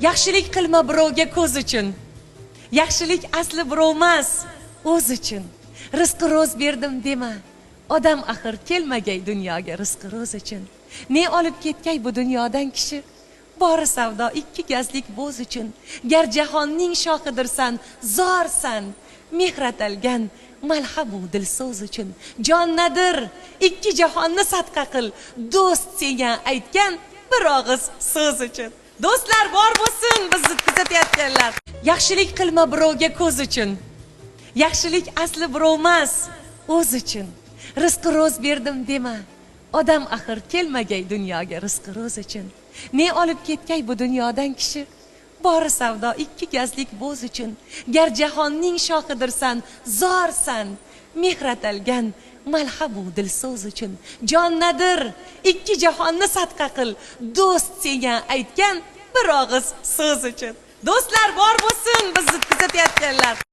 yaxshilik qilma birovga ko'z uchun. Yaxshilik asli birov emas o'z uchun. Rizqi ro'z berdim dema. Odam axir kelmagay dunyoga rizqi ro'z uchun. Ne olib ketgay bu dunyodan kishi? Bori savdo ikki gazlik bo'z uchun. Gar jahonning shohidirsan zorsan. Mehr atalgan malhamu dilso'z uchun. Jon nadir ikki jahonni sadqa qil. Do'st senga aytgan bir og'iz so'z uchun. Do'stlar bor bo'lsin bizni kuzatayotganlar. Yaxshilik qilma birovga ko'z uchun. Yaxshilik asli birov emas o'z uchun. Rizqi ro'z berdim dema. Odam axir kelmagay dunyoga rizqi ro'z uchun. Ne olib ketgay bu dunyodan kishi? Pora savdo ikki gazlik bo'z uchun. Gar jahonning shohidirsan zorsan. Mehr atalgan malhabu dilso'z uchun. Jon nadir ikki jahonni sadqa qil. Do'st senga aytgan bir og'iz so'z uchun. Do'stlar bor bo'lsin bizni kuzatayotganlar.